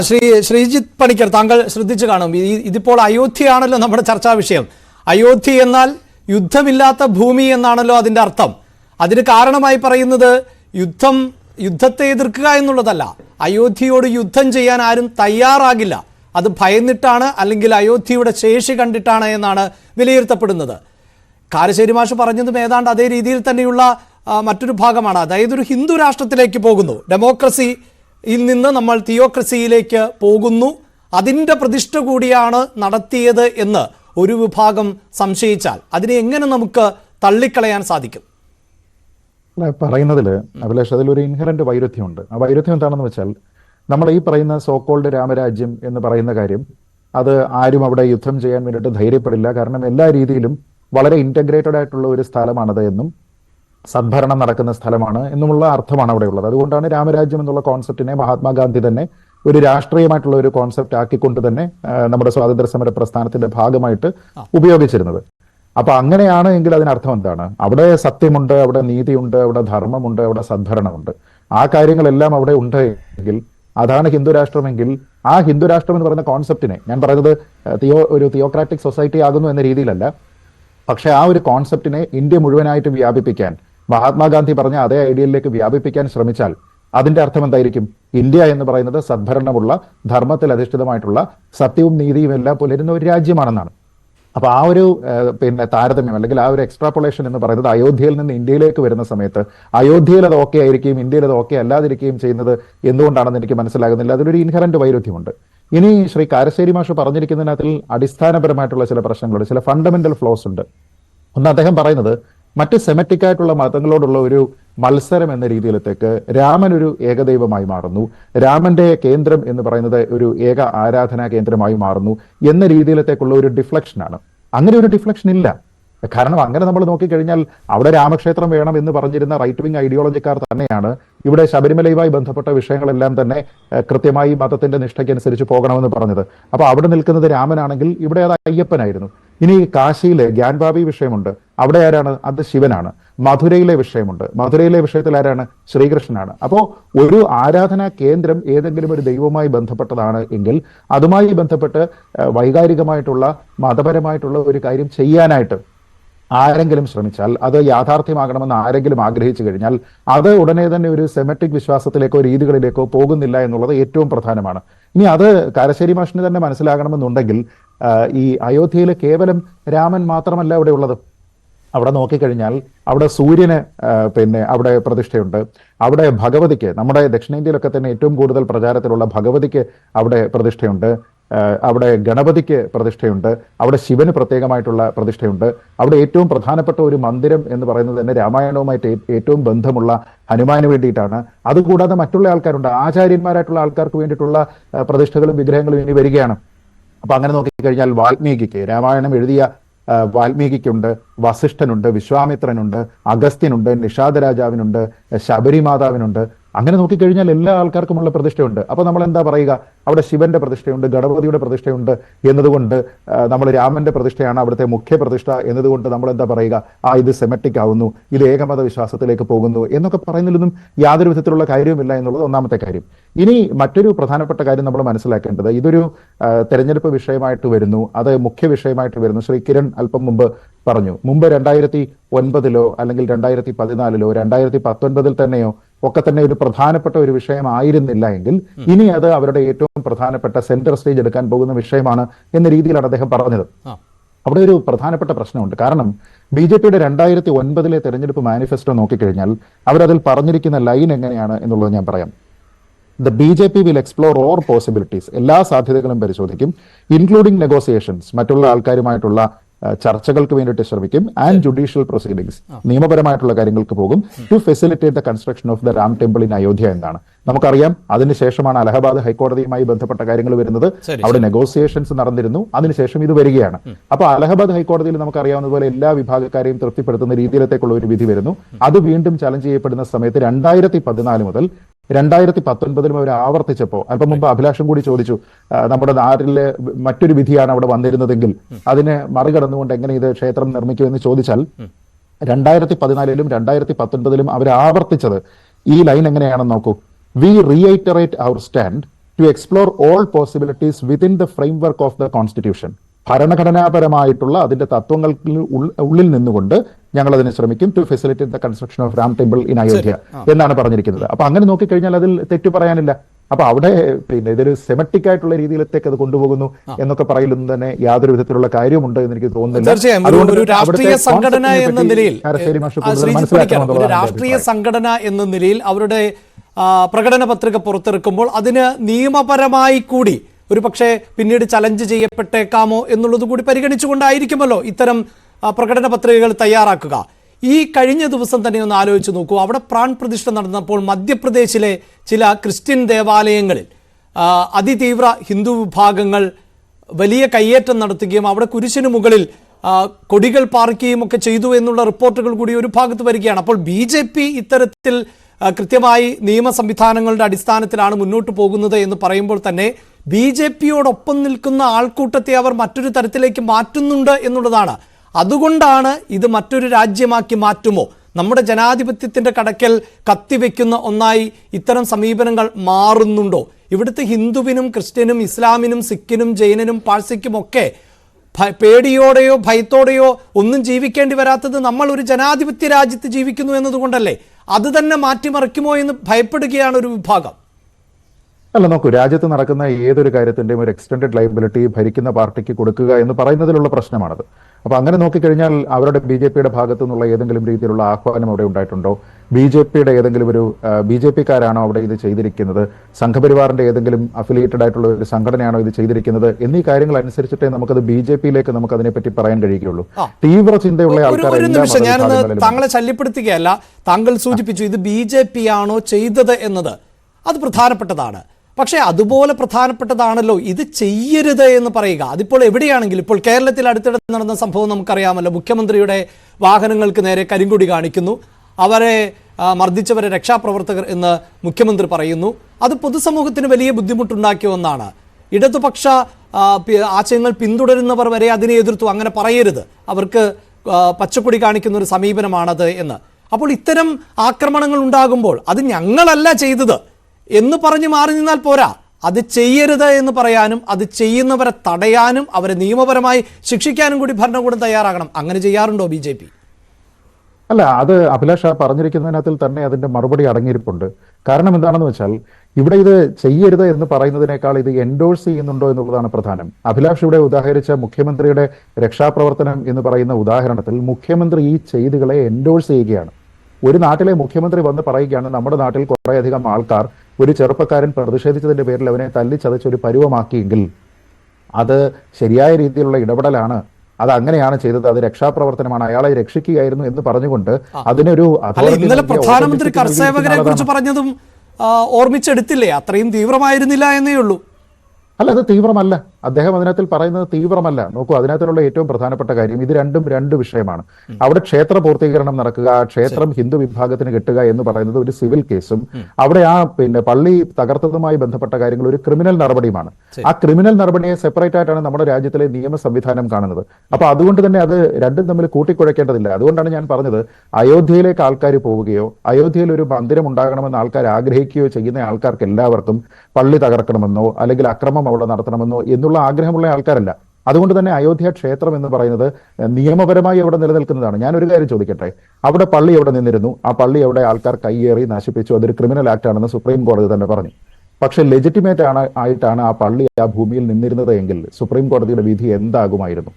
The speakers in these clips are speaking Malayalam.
ശ്രീ ശ്രീജിത്ത് പണിക്കർ താങ്കൾ ശ്രദ്ധിച്ചു കാണും. ഇതിപ്പോൾ അയോധ്യയാണല്ലോ നമ്മുടെ ചർച്ചാ വിഷയം. അയോധ്യ എന്നാൽ യുദ്ധമില്ലാത്ത ഭൂമി എന്നാണല്ലോ അതിന്റെ അർത്ഥം. അതിന് കാരണമായി പറയുന്നത് യുദ്ധം യുദ്ധത്തെ എതിർക്കുക എന്നുള്ളതല്ല. അയോധ്യയോട് യുദ്ധം ചെയ്യാൻ ആരും തയ്യാറാകില്ല. അത് ഭയന്നിട്ടാണ് അല്ലെങ്കിൽ അയോധ്യയുടെ ശേഷി കണ്ടിട്ടാണ് എന്നാണ് വിലയിരുത്തപ്പെടുന്നത്. കാരശ്ശേരി മാഷ് പറഞ്ഞതും ഏതാണ്ട് അതേ രീതിയിൽ തന്നെയുള്ള മറ്റൊരു ഭാഗമാണ്. അതായത് ഒരു ഹിന്ദു രാഷ്ട്രത്തിലേക്ക് പോകുന്നു. ഡെമോക്രസിയിൽ നിന്ന് നമ്മൾ തിയോക്രസിയിലേക്ക് പോകുന്നു. അതിന്റെ പ്രതിഷ്ഠ കൂടിയാണ് നടത്തിയത് എന്ന് ഒരു വിഭാഗം സംശയിച്ചാൽ അതിനെ എങ്ങനെ നമുക്ക് തള്ളിക്കളയാൻ സാധിക്കും? പറയുന്നതിൽ അഭിലാഷ് അതിലൊരു ഇൻഹറന്റ് വൈരുദ്ധ്യമുണ്ട്. ആ വൈരുദ്ധ്യം എന്താണെന്ന് വെച്ചാൽ നമ്മൾ ഈ പറയുന്ന സോക്കോൾഡ് രാമരാജ്യം എന്ന് പറയുന്ന കാര്യം അത് ആരും അവിടെ യുദ്ധം ചെയ്യാൻ വേണ്ടിയിട്ട് ധൈര്യപ്പെടില്ല. കാരണം എല്ലാ രീതിയിലും വളരെ ഇന്റഗ്രേറ്റഡ് ആയിട്ടുള്ള ഒരു സ്ഥലമാണത് എന്നും സദ്ഭരണം നടക്കുന്ന സ്ഥലമാണ് എന്നുമുള്ള അർത്ഥമാണ് അവിടെ ഉള്ളത് അതുകൊണ്ടാണ് രാമരാജ്യം എന്നുള്ള കോൺസെപ്റ്റിനെ മഹാത്മാഗാന്ധി തന്നെ ഒരു രാഷ്ട്രീയമായിട്ടുള്ള ഒരു കോൺസെപ്റ്റ് ആക്കിക്കൊണ്ട് തന്നെ നമ്മുടെ സ്വാതന്ത്ര്യ സമര പ്രസ്ഥാനത്തിന്റെ ഭാഗമായിട്ട് ഉപയോഗിച്ചിരുന്നത്. അപ്പൊ അങ്ങനെയാണ് എങ്കിൽ അതിനർത്ഥം എന്താണ്? അവിടെ സത്യമുണ്ട് അവിടെ നീതിയുണ്ട് അവിടെ ധർമ്മമുണ്ട് അവിടെ സദ്ഭരണമുണ്ട്. ആ കാര്യങ്ങളെല്ലാം അവിടെ ഉണ്ട് എങ്കിൽ അതാണ് ഹിന്ദു രാഷ്ട്രമെങ്കിൽ ആ ഹിന്ദു രാഷ്ട്രം എന്ന് പറയുന്ന കോൺസെപ്റ്റിനെ ഞാൻ പറയുന്നത് തിയോ ഒരു തിയോക്രാറ്റിക് സൊസൈറ്റി ആകുന്നു എന്ന രീതിയിലല്ല. പക്ഷെ ആ ഒരു കോൺസെപ്റ്റിനെ ഇന്ത്യ മുഴുവനായിട്ട് വ്യാപിപ്പിക്കാൻ മഹാത്മാഗാന്ധി പറഞ്ഞ അതേ ഐഡിയയിലേക്ക് വ്യാപിപ്പിക്കാൻ ശ്രമിച്ചാൽ അതിന്റെ അർത്ഥം എന്തായിരിക്കും? ഇന്ത്യ എന്ന് പറയുന്നത് സദ്ഭരണമുള്ള ധർമ്മത്തിൽ അധിഷ്ഠിതമായിട്ടുള്ള സത്യവും നീതിയും എല്ലാം പുലരുന്ന ഒരു രാജ്യമാണെന്നാണ്. അപ്പൊ ആ ഒരു പിന്നെ താരതമ്യം അല്ലെങ്കിൽ ആ ഒരു എക്സ്ട്രാപ്പൊളേഷൻ എന്ന് പറയുന്നത് അയോധ്യയിൽ നിന്ന് ഇന്ത്യയിലേക്ക് വരുന്ന സമയത്ത് അയോധ്യയിൽ അത് ഓക്കെ ആയിരിക്കും ഇന്ത്യയിൽ അത് ഓക്കെ അല്ലാതിരിക്കുകയും ചെയ്യുന്നത് എന്തുകൊണ്ടാണെന്ന് എനിക്ക് മനസ്സിലാകുന്നില്ല. അതിലൊരു ഇൻഹറന്റ് വൈരുദ്ധ്യമുണ്ട്. ഇനി ശ്രീ കാരശ്ശേരി മാഷ് പറഞ്ഞിരിക്കുന്നതിനകത്തിൽ അടിസ്ഥാനപരമായിട്ടുള്ള ചില പ്രശ്നങ്ങളുണ്ട്. ചില ഫണ്ടമെന്റൽ ഫ്ലോസ് ഉണ്ട്. ഒന്ന് അദ്ദേഹം പറയുന്നത് മറ്റ് സെമറ്റിക് ആയിട്ടുള്ള മതങ്ങളോടുള്ള ഒരു മത്സരം എന്ന രീതിയിലത്തേക്ക് രാമൻ ഒരു ഏകദൈവമായി മാറുന്നു. രാമന്റെ കേന്ദ്രം എന്ന് പറയുന്നത് ഒരു ഏക ആരാധനാ കേന്ദ്രമായി മാറുന്നു എന്ന രീതിയിലത്തേക്കുള്ള ഒരു ഡിഫ്ലക്ഷനാണ് അങ്ങനെ ഒരു ഡിഫ്ലക്ഷൻ ഇല്ല. കാരണം അങ്ങനെ നമ്മൾ നോക്കിക്കഴിഞ്ഞാൽ അവിടെ രാമക്ഷേത്രം വേണം എന്ന് പറഞ്ഞിരുന്ന റൈറ്റ് വിങ് ഐഡിയോളജിക്കാർ തന്നെയാണ്. ഇവിടെ ശബരിമലയുമായി ബന്ധപ്പെട്ട വിഷയങ്ങളെല്ലാം തന്നെ കൃത്യമായി മതത്തിന്റെ നിഷ്ഠയ്ക്കനുസരിച്ച് പോകണമെന്ന് പറഞ്ഞത്. അപ്പൊ അവിടെ നിൽക്കുന്നത് രാമനാണെങ്കിൽ ഇവിടെ അത് അയ്യപ്പനായിരുന്നു. ഇനി കാശിയിലെ ഗ്യാൻബാബി വിഷയമുണ്ട്. അവിടെ ആരാണ്? അത് ശിവനാണ്. മധുരയിലെ വിഷയമുണ്ട്. മധുരയിലെ വിഷയത്തിൽ ആരാണ്? ശ്രീകൃഷ്ണനാണ്. അപ്പോൾ ഒരു ആരാധനാ കേന്ദ്രം ഏതെങ്കിലും ഒരു ദൈവവുമായി ബന്ധപ്പെട്ടതാണ് എങ്കിൽ അതുമായി ബന്ധപ്പെട്ട് വൈകാരികമായിട്ടുള്ള മതപരമായിട്ടുള്ള ഒരു കാര്യം ചെയ്യാനായിട്ട് ആരെങ്കിലും ശ്രമിച്ചാൽ അത് യാഥാർത്ഥ്യമാകണമെന്ന് ആരെങ്കിലും ആഗ്രഹിച്ചു കഴിഞ്ഞാൽ അത് ഉടനെ തന്നെ ഒരു സെമറ്റിക് വിശ്വാസത്തിലേക്കോ രീതികളിലേക്കോ പോകുന്നില്ല എന്നുള്ളത് ഏറ്റവും പ്രധാനമാണ്. ഇനി അത് കാരശ്ശേരി മാഷിന് തന്നെ മനസ്സിലാകണമെന്നുണ്ടെങ്കിൽ ഈ അയോധ്യയിൽ കേവലം രാമൻ മാത്രമല്ല അവിടെ ഉള്ളത്. അവിടെ നോക്കിക്കഴിഞ്ഞാൽ അവിടെ സൂര്യന് പിന്നെ അവിടെ പ്രതിഷ്ഠയുണ്ട്. അവിടെ ഭഗവതിക്ക് നമ്മുടെ ദക്ഷിണേന്ത്യയിലൊക്കെ തന്നെ ഏറ്റവും കൂടുതൽ പ്രചാരത്തിലുള്ള ഭഗവതിക്ക് അവിടെ പ്രതിഷ്ഠയുണ്ട്. അവിടെ ഗണപതിക്ക് പ്രതിഷ്ഠയുണ്ട്. അവിടെ ശിവന് പ്രത്യേകമായിട്ടുള്ള പ്രതിഷ്ഠയുണ്ട്. അവിടെ ഏറ്റവും പ്രധാനപ്പെട്ട ഒരു മന്ദിരം എന്ന് പറയുന്നത് തന്നെ രാമായണവുമായിട്ട് ഏറ്റവും ബന്ധമുള്ള ഹനുമാന് വേണ്ടിയിട്ടാണ്. അതുകൂടാതെ മറ്റുള്ള ആൾക്കാരുണ്ട്. ആചാര്യന്മാരായിട്ടുള്ള ആൾക്കാർക്ക് വേണ്ടിയിട്ടുള്ള പ്രതിഷ്ഠകളും വിഗ്രഹങ്ങളും ഇനി വരികയാണ്. അപ്പൊ അങ്ങനെ നോക്കിക്കഴിഞ്ഞാൽ വാൽമീകിക്ക് രാമായണം എഴുതിയ വാൽമീകിക്കുണ്ട് വസിഷ്ഠനുണ്ട് വിശ്വാമിത്രനുണ്ട് അഗസ്ത്യനുണ്ട് നിഷാദ രാജാവിനുണ്ട് ശബരിമാതാവിനുണ്ട് അങ്ങനെ നോക്കിക്കഴിഞ്ഞാൽ എല്ലാ ആൾക്കാർക്കുമുള്ള പ്രതിഷ്ഠയുണ്ട്. അപ്പോൾ നമ്മൾ എന്താ പറയുക? അവിടെ ശിവന്റെ പ്രതിഷ്ഠയുണ്ട് ഗണപതിയുടെ പ്രതിഷ്ഠയുണ്ട് എന്നതുകൊണ്ട് നമ്മൾ രാമന്റെ പ്രതിഷ്ഠയാണ് അവിടുത്തെ മുഖ്യ പ്രതിഷ്ഠ എന്നതുകൊണ്ട് നമ്മൾ എന്താ പറയുക? ആ ഇത് സെമറ്റിക് ആവുന്നു ഇത് ഏകമത വിശ്വാസത്തിലേക്ക് പോകുന്നു എന്നൊക്കെ പറയുന്നതിലൊന്നും യാതൊരു വിധത്തിലുള്ള കാര്യവുമില്ല എന്നുള്ളത് ഒന്നാമത്തെ കാര്യം. ഇനി മറ്റൊരു പ്രധാനപ്പെട്ട കാര്യം നമ്മൾ മനസ്സിലാക്കേണ്ടത് ഇതൊരു തെരഞ്ഞെടുപ്പ് വിഷയമായിട്ട് വരുന്നു അത് മുഖ്യ വിഷയമായിട്ട് വരുന്നു. ശ്രീ കിരൺ അല്പം മുമ്പ് പറഞ്ഞു മുമ്പ് രണ്ടായിരത്തി ഒൻപതിലോ അല്ലെങ്കിൽ രണ്ടായിരത്തി പതിനാലിലോ രണ്ടായിരത്തി പത്തൊൻപതിൽ തന്നെയോ ഒക്കെ തന്നെ ഒരു പ്രധാനപ്പെട്ട ഒരു വിഷയമായിരുന്നില്ല എങ്കിൽ ഇനി അത് അവരുടെ ഏറ്റവും പ്രധാനപ്പെട്ട സെന്റർ സ്റ്റേജ് എടുക്കാൻ പോകുന്ന വിഷയമാണ് എന്ന രീതിയിലാണ് അദ്ദേഹം പറഞ്ഞത്. അവിടെ ഒരു പ്രധാനപ്പെട്ട പ്രശ്നമുണ്ട്. കാരണം ബി ജെ പിയുടെ രണ്ടായിരത്തി ഒൻപതിലെ തെരഞ്ഞെടുപ്പ് മാനിഫെസ്റ്റോ നോക്കിക്കഴിഞ്ഞാൽ അവരതിൽ പറഞ്ഞിരിക്കുന്ന ലൈൻ എങ്ങനെയാണ് എന്നുള്ളത് ഞാൻ പറയാം. The B J P will explore all possibilities. എല്ലാ സാധ്യതകളും പരിശോധിക്കും ഇൻക്ലൂഡിംഗ് നെഗോസിയേഷൻസ് മറ്റുള്ള ആൾക്കാരുമായിട്ടുള്ള ചർച്ചകൾക്ക് വേണ്ടിയിട്ട് ശ്രമിക്കും ആൻഡ് ജുഡീഷ്യൽ പ്രൊസീഡിംഗ്സ് നിയമപരമായിട്ടുള്ള കാര്യങ്ങൾക്ക് പോകും to facilitate the construction of the Ram temple in Ayodhya എന്നാണ്. നമുക്കറിയാം അതിനുശേഷമാണ് അലഹബാദ് ഹൈക്കോടതിയുമായി ബന്ധപ്പെട്ട കാര്യങ്ങൾ വരുന്നത്. അവിടെ നെഗോസിയേഷൻസ് നടന്നിരുന്നു. അതിനുശേഷം ഇത് വരികയാണ്. അപ്പോൾ അലഹബാദ് ഹൈക്കോടതിയിൽ നമുക്കറിയാവുന്നതുപോലെ എല്ലാ വിഭാഗക്കാരെയും തൃപ്തിപ്പെടുത്തുന്ന രീതിയിലത്തേക്കുള്ള ഒരു വിധി വരുന്നു. അത് വീണ്ടും ചലഞ്ച് ചെയ്യപ്പെടുന്ന സമയത്ത് രണ്ടായിരത്തി പതിനാല് മുതൽ രണ്ടായിരത്തി പത്തൊൻപതിലും അവർ ആവർത്തിച്ചപ്പോൾ അല്പം മുമ്പ് അഭിലാഷം കൂടി ചോദിച്ചു നമ്മുടെ നാട്ടിലെ മറ്റൊരു വിധിയാണ് അവിടെ വന്നിരുന്നതെങ്കിൽ അതിനെ മറികടന്നുകൊണ്ട് എങ്ങനെ ഇത് ക്ഷേത്രം നിർമ്മിക്കും എന്ന് ചോദിച്ചാൽ രണ്ടായിരത്തി പതിനാലിലും രണ്ടായിരത്തി പത്തൊൻപതിലും അവർ ആവർത്തിച്ചത് ഈ ലൈൻ എങ്ങനെയാണെന്ന് നോക്കൂ. We reiterate our stand to explore all possibilities within the framework of the constitution ഭരണഘടനാപരമായിട്ടുള്ള അതിന്റെ തത്വങ്ങൾക്ക് ഉള്ളിൽ നിന്നുകൊണ്ട് ഞങ്ങൾ അതിന് ശ്രമിക്കും to facilitate the construction of Ram temple in Ayodhya എന്നാണ് പറഞ്ഞിരിക്കുന്നത്. അപ്പൊ അങ്ങനെ നോക്കിക്കഴിഞ്ഞാൽ അതിൽ തെറ്റു പറയാനില്ല. അപ്പൊ അവിടെ പിന്നെ ഇതൊരു സെമറ്റിക് ആയിട്ടുള്ള രീതിയിലത്തേക്ക് അത് കൊണ്ടുപോകുന്നു എന്നൊക്കെ പറയലൊന്നും തന്നെ യാതൊരു വിധത്തിലുള്ള കാര്യമുണ്ട് എന്ന് എനിക്ക് തോന്നുന്നില്ല രാഷ്ട്രീയ സംഘടന എന്ന നിലയിൽ അവരുടെ പ്രകടന പത്രിക പുറത്തിറക്കുമ്പോൾ അതിന് നിയമപരമായി കൂടി ഒരു പക്ഷേ പിന്നീട് ചലഞ്ച് ചെയ്യപ്പെട്ടേക്കാമോ എന്നുള്ളത് കൂടി പരിഗണിച്ചുകൊണ്ടായിരിക്കുമല്ലോ ഇത്തരം പ്രകടന പത്രികകൾ തയ്യാറാക്കുക. ഈ കഴിഞ്ഞ ദിവസം തന്നെ ഒന്ന് ആലോചിച്ച് നോക്കൂ. അവിടെ പ്രാൺ പ്രതിഷ്ഠ നടന്നപ്പോൾ മധ്യപ്രദേശിലെ ചില ക്രിസ്ത്യൻ ദേവാലയങ്ങളിൽ അതിതീവ്ര ഹിന്ദു വിഭാഗങ്ങൾ വലിയ കയ്യേറ്റം നടത്തുകയും അവിടെ കുരിശിന് മുകളിൽ കൊടികൾ പാർക്കുകയും ഒക്കെ ചെയ്തു എന്നുള്ള റിപ്പോർട്ടുകൾ കൂടി ഒരു ഭാഗത്ത് വരികയാണ്. അപ്പോൾ ബി ജെ പി ഇത്തരത്തിൽ കൃത്യമായി നിയമ സംവിധാനങ്ങളുടെ അടിസ്ഥാനത്തിലാണ് മുന്നോട്ട് പോകുന്നത് എന്ന് പറയുമ്പോൾ തന്നെ ബി ജെ പിയോടൊപ്പം നിൽക്കുന്ന ആൾക്കൂട്ടത്തെ അവർ മറ്റൊരു തരത്തിലേക്ക് മാറ്റുന്നുണ്ട് എന്നുള്ളതാണ്. അതുകൊണ്ടാണ് ഇത് മറ്റൊരു രാജ്യമാക്കി മാറ്റുമോ? നമ്മുടെ ജനാധിപത്യത്തിന്റെ കടക്കൽ കത്തിവെക്കുന്ന ഒന്നായി ഇത്തരം സമീപനങ്ങൾ മാറുന്നുണ്ടോ? ഇവിടുത്തെ ഹിന്ദുവിനും ക്രിസ്ത്യനും ഇസ്ലാമിനും സിഖിനും ജൈനനും പാഴ്സിക്കും ഒക്കെ പേടിയോടെയോ ഭയത്തോടെയോ ഒന്നും ജീവിക്കേണ്ടി വരാത്തത് നമ്മൾ ഒരു ജനാധിപത്യ രാജ്യത്ത് ജീവിക്കുന്നു എന്നതുകൊണ്ടല്ലേ? അത് തന്നെ മാറ്റിമറിക്കുമോ എന്ന് ഭയപ്പെടുകയാണ് ഒരു വിഭാഗം. അല്ല നോക്കൂ രാജ്യത്ത് നടക്കുന്ന ഏതൊരു കാര്യത്തിന്റെയും ഒരു എക്സ്റ്റൻഡഡ് ലൈബിലിറ്റി ഭരിക്കുന്ന പാർട്ടിക്ക് കൊടുക്കുക എന്ന് പറയുന്നതിലുള്ള പ്രശ്നമാണത്. അപ്പൊ അങ്ങനെ നോക്കിക്കഴിഞ്ഞാൽ അവരുടെ ബി ജെ പിയുടെ ഭാഗത്തു നിന്നുള്ള ഏതെങ്കിലും രീതിയിലുള്ള ആഹ്വാനം അവിടെ ഉണ്ടായിട്ടുണ്ടോ? ബി ജെ പിയുടെ ഏതെങ്കിലും ഒരു ബി ജെ പിക്കാരാണോ അവിടെ ഇത് ചെയ്തിരിക്കുന്നത്? സംഘപരിവാറിന്റെ ഏതെങ്കിലും അഫിലിയേറ്റഡ് ആയിട്ടുള്ള ഒരു സംഘടനയാണോ ഇത് ചെയ്തിരിക്കുന്നത്? എന്നീ കാര്യങ്ങൾ അനുസരിച്ചിട്ടേ നമുക്കത് ബി ജെ പിയിലേക്ക് നമുക്ക് അതിനെപ്പറ്റി പറയാൻ കഴിയുകയുള്ളൂ. തീവ്ര ചിന്തയുള്ള ആൾക്കാർ ഞാനൊന്ന് താങ്കളെ ശല്യപ്പെടുത്തുകയല്ല. താങ്കൾ സൂചിപ്പിച്ചു ഇത് ബി ജെ പി ആണോ ചെയ്തത് എന്നത്. അത് പ്രധാനപ്പെട്ടതാണ്. പക്ഷേ അതുപോലെ പ്രധാനപ്പെട്ടതാണല്ലോ ഇത് ചെയ്യരുത് എന്ന് പറയുക. അതിപ്പോൾ എവിടെയാണെങ്കിലും ഇപ്പോൾ കേരളത്തിൽ അടുത്തിടെ നടന്ന സംഭവം നമുക്കറിയാമല്ലോ. മുഖ്യമന്ത്രിയുടെ വാഹനങ്ങൾക്ക് നേരെ കരിങ്കൊടി കാണിക്കുന്നു. അവരെ മർദ്ദിച്ചവരെ രക്ഷാപ്രവർത്തകർ എന്ന് മുഖ്യമന്ത്രി പറയുന്നു. അത് പൊതുസമൂഹത്തിന് വലിയ ബുദ്ധിമുട്ടുണ്ടാക്കിയ ഒന്നാണ്. ഇടതുപക്ഷ ആശയങ്ങൾ പിന്തുടരുന്നവർ വരെ അതിനെ എതിർത്തു. അങ്ങനെ പറയരുത്. അവർക്ക് പച്ചക്കൊടി കാണിക്കുന്ന ഒരു സമീപനമാണത് എന്ന്. അപ്പോൾ ഇത്തരം ആക്രമണങ്ങൾ ഉണ്ടാകുമ്പോൾ അത് ഞങ്ങളല്ല ചെയ്തത് എന്ന് പറഞ്ഞ് മാറി നിന്നാൽ പോരാ. അത് ചെയ്യരുത് എന്ന് പറയാനും അത് ചെയ്യുന്നവരെ തടയാനും അവരെ നിയമപരമായി ശിക്ഷിക്കാനും കൂടി ഭരണകൂടം തയ്യാറാകണം. അങ്ങനെ ചെയ്യാറുണ്ടോ ബി അല്ല അത് അഭിലാഷ് പറഞ്ഞിരിക്കുന്നതിനകത്തിൽ തന്നെ അതിന്റെ മറുപടി അടങ്ങിയിരിപ്പുണ്ട്. കാരണം എന്താണെന്ന് വെച്ചാൽ ഇവിടെ ഇത് ചെയ്യരുത് എന്ന് പറയുന്നതിനേക്കാൾ ഇത് എൻഡോഴ്സ് ചെയ്യുന്നുണ്ടോ എന്നുള്ളതാണ് പ്രധാനം. അഭിലാഷ് ഇവിടെ ഉദാഹരിച്ച മുഖ്യമന്ത്രിയുടെ രക്ഷാപ്രവർത്തനം എന്ന് പറയുന്ന ഉദാഹരണത്തിൽ മുഖ്യമന്ത്രി ഈ ചെയ്തികളെ എൻഡോഴ്സ് ചെയ്യുകയാണ്. ഒരു നാട്ടിലെ മുഖ്യമന്ത്രി വന്ന് പറയുകയാണ് നമ്മുടെ നാട്ടിൽ കുറേയധികം ആൾക്കാർ ഒരു ചെറുപ്പക്കാരൻ പ്രതിഷേധിച്ചതിന്റെ പേരിൽ അവനെ തല്ലിച്ചതച്ച് ഒരു പരുവമാക്കിയെങ്കിൽ അത് ശരിയായ രീതിയിലുള്ള ഇടപെടലാണ് അത് അങ്ങനെയാണ് ചെയ്തത്. അത് രക്ഷാപ്രവർത്തനമാണ്. അയാളെ രക്ഷിക്കുകയായിരുന്നു എന്ന് പറഞ്ഞുകൊണ്ട് അതിനൊരു ഇന്നലെ പ്രധാനമന്ത്രി കർസേവകരെ കുറിച്ച് പറഞ്ഞതും ഓർമ്മിച്ചെടുത്തില്ലേ? അത്രയും തീവ്രമായിരുന്നില്ല എന്നേ ഉള്ളൂ. അല്ല അത് തീവ്രമല്ല. അദ്ദേഹം അതിനകത്തിൽ പറയുന്നത് തീവ്രമല്ല. നോക്കൂ അതിനകത്തുള്ള ഏറ്റവും പ്രധാനപ്പെട്ട കാര്യം ഇത് രണ്ടും രണ്ട് വിഷയമാണ്. അവിടെ ക്ഷേത്ര പൂർത്തീകരണം നടക്കുക ആ ക്ഷേത്രം ഹിന്ദു വിഭാഗത്തിന് കിട്ടുക എന്ന് പറയുന്നത് ഒരു സിവിൽ കേസും അവിടെ ആ പിന്നെ പള്ളി തകർത്തതുമായി ബന്ധപ്പെട്ട കാര്യങ്ങൾ ഒരു ക്രിമിനൽ നടപടിയുമാണ്. ആ ക്രിമിനൽ നടപടിയെ സെപ്പറേറ്റ് ആയിട്ടാണ് നമ്മുടെ രാജ്യത്തിലെ നിയമ സംവിധാനം കാണുന്നത്. അപ്പൊ അതുകൊണ്ട് തന്നെ അത് രണ്ടും തമ്മിൽ കൂട്ടിക്കുഴക്കേണ്ടതില്ല. അതുകൊണ്ടാണ് ഞാൻ പറഞ്ഞത് അയോധ്യയിലേക്ക് ആൾക്കാർ പോവുകയോ അയോധ്യയിൽ ഒരു മന്ദിരം ഉണ്ടാകണമെന്ന് ആൾക്കാർ ആഗ്രഹിക്കുകയോ ചെയ്യുന്ന ആൾക്കാർക്ക് എല്ലാവർക്കും പള്ളി തകർക്കണമെന്നോ അല്ലെങ്കിൽ അക്രമം അവിടെ നടത്തണമെന്നോ എന്നുള്ള ആഗ്രഹമുള്ള ആൾക്കാരല്ല. അതുകൊണ്ട് തന്നെ അയോധ്യ ക്ഷേത്രം എന്ന് പറയുന്നത് നിയമപരമായി അവിടെ നിലനിൽക്കുന്നതാണ്. ഞാൻ ഒരു കാര്യം ചോദിക്കട്ടെ? അവിടെ പള്ളി എവിടെ നിന്നിരുന്നു? ആ പള്ളി അവിടെ ആൾക്കാർ കയ്യേറി നശിപ്പിച്ചു? അതൊരു ക്രിമിനൽ ആക്ട് ആണെന്ന് സുപ്രീം കോടതി തന്നെ പറഞ്ഞു. പക്ഷെ ലെജിറ്റിമേറ്റ് ആണ് ആയിട്ടാണ് ആ പള്ളി ആ ഭൂമിയിൽ നിന്നിരുന്നത് എങ്കിൽ സുപ്രീം കോടതിയുടെ വിധി എന്താകുമായിരുന്നു?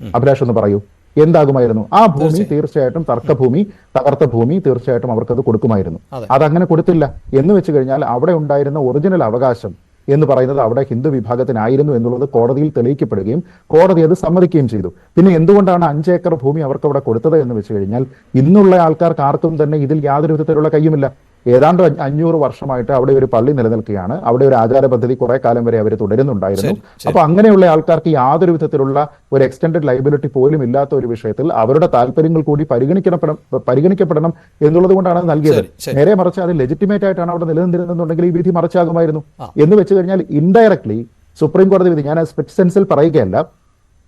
അഭിലാഷ് ഒന്ന് പറയൂ. എന്താകുമായിരുന്നു? ആ ഭൂമി തീർച്ചയായിട്ടും തർക്കഭൂമി തകർത്ത ഭൂമി തീർച്ചയായിട്ടും അവർക്കത് കൊടുക്കുമായിരുന്നു. അതെ. അതങ്ങനെ കൊടുത്തില്ല. എന്ന് വെച്ച് കഴിഞ്ഞാൽ അവിടെ ഉണ്ടായിരുന്ന ഒറിജിനൽ അവകാശം എന്ന് പറയുന്നത് അവിടെ ഹിന്ദു വിഭാഗത്തിനായിരുന്നു എന്നുള്ളത് കോടതിയിൽ തെളിയിക്കപ്പെടുകയും കോടതി അത് സമ്മതിക്കുകയും ചെയ്തു. പിന്നെ എന്തുകൊണ്ടാണ് അഞ്ച് ഏക്കർ ഭൂമി അവർക്ക് അവിടെ കൊടുത്തത് എന്ന് വെച്ച് കഴിഞ്ഞാൽ ഇന്നുള്ള ആൾക്കാർക്ക് ആർക്കും തന്നെ ഇതിൽ യാതൊരു വിധത്തിലുള്ള കയ്യുമില്ല ഏതാണ്ട് അഞ്ഞ- അഞ്ഞൂറ് വർഷമായിട്ട് അവിടെ ഒരു പള്ളി നിലനിൽക്കുകയാണ്. അവിടെ ഒരു ആചാര പദ്ധതി കുറെ കാലം വരെ അവർ തുടരുന്നുണ്ടായിരുന്നു. അപ്പൊ അങ്ങനെയുള്ള ആൾക്കാർക്ക് യാതൊരു വിധത്തിലുള്ള ഒരു എക്സ്റ്റൻഡഡ് ലൈബിലിറ്റി പോലും ഇല്ലാത്ത ഒരു വിഷയത്തിൽ അവരുടെ താല്പര്യങ്ങൾ കൂടി പരിഗണിക്കപ്പെടണം പരിഗണിക്കപ്പെടണം എന്നുള്ളത് കൊണ്ടാണ് നൽകിയത്. നേരെ മറിച്ച് അത് ലെജിറ്റിമേറ്റ് ആയിട്ടാണ് അവിടെ നിലനിന്നിരുന്നുണ്ടെങ്കിൽ ഈ വിധി മറിച്ചാകുമായിരുന്നു. എന്ന് വെച്ച് കഴിഞ്ഞാൽ ഇൻഡയറക്ട്ലി സുപ്രീം കോടതി വിധി ഞാൻ സ്പെറ്റ് സെൻസിൽ പറയുകയല്ല.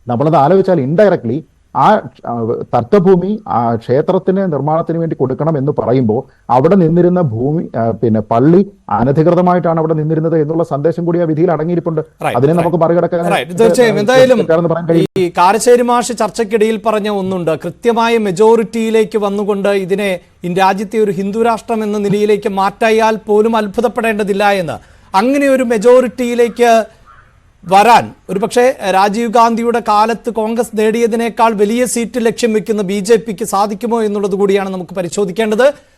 നമ്മളത് ആലോചിച്ചാൽ ഇൻഡയറക്ട്ലി ആ തത്വഭൂമി തർക്കഭൂമി ആ ക്ഷേത്രത്തിന് നിർമ്മാണത്തിന് വേണ്ടി കൊടുക്കണം എന്ന് പറയുമ്പോൾ അവിടെ നിന്നിരുന്ന ഭൂമി പിന്നെ പള്ളി അനധികൃതമായിട്ടാണ് അവിടെ നിന്നിരുന്നത് എന്നുള്ള സന്ദേശം കൂടി ആ വിധിയിൽ അടങ്ങിയിരിപ്പുണ്ട്. അതിനെ നമുക്ക് മറികടക്കാൻ. തീർച്ചയായും. എന്തായാലും ഈ കാരശ്ശേരി മാഷ് ചർച്ചയ്ക്കിടയിൽ പറഞ്ഞ ഒന്നുണ്ട്. കൃത്യമായ മെജോറിറ്റിയിലേക്ക് വന്നുകൊണ്ട് ഇതിനെ രാജ്യത്തെ ഒരു ഹിന്ദു രാഷ്ട്രം എന്ന നിലയിലേക്ക് മാറ്റായാൽ പോലും അത്ഭുതപ്പെടേണ്ടതില്ല എന്ന്. അങ്ങനെ ഒരു മെജോറിറ്റിയിലേക്ക് വരാൻ. ഒരുപക്ഷെ രാജീവ് ഗാന്ധിയുടെ കാലത്ത് കോൺഗ്രസ് നേടിയതിനേക്കാൾ വലിയ സീറ്റ് ലക്ഷ്യം വെക്കുന്ന ബി സാധിക്കുമോ എന്നുള്ളത് കൂടിയാണ് നമുക്ക് പരിശോധിക്കേണ്ടത്.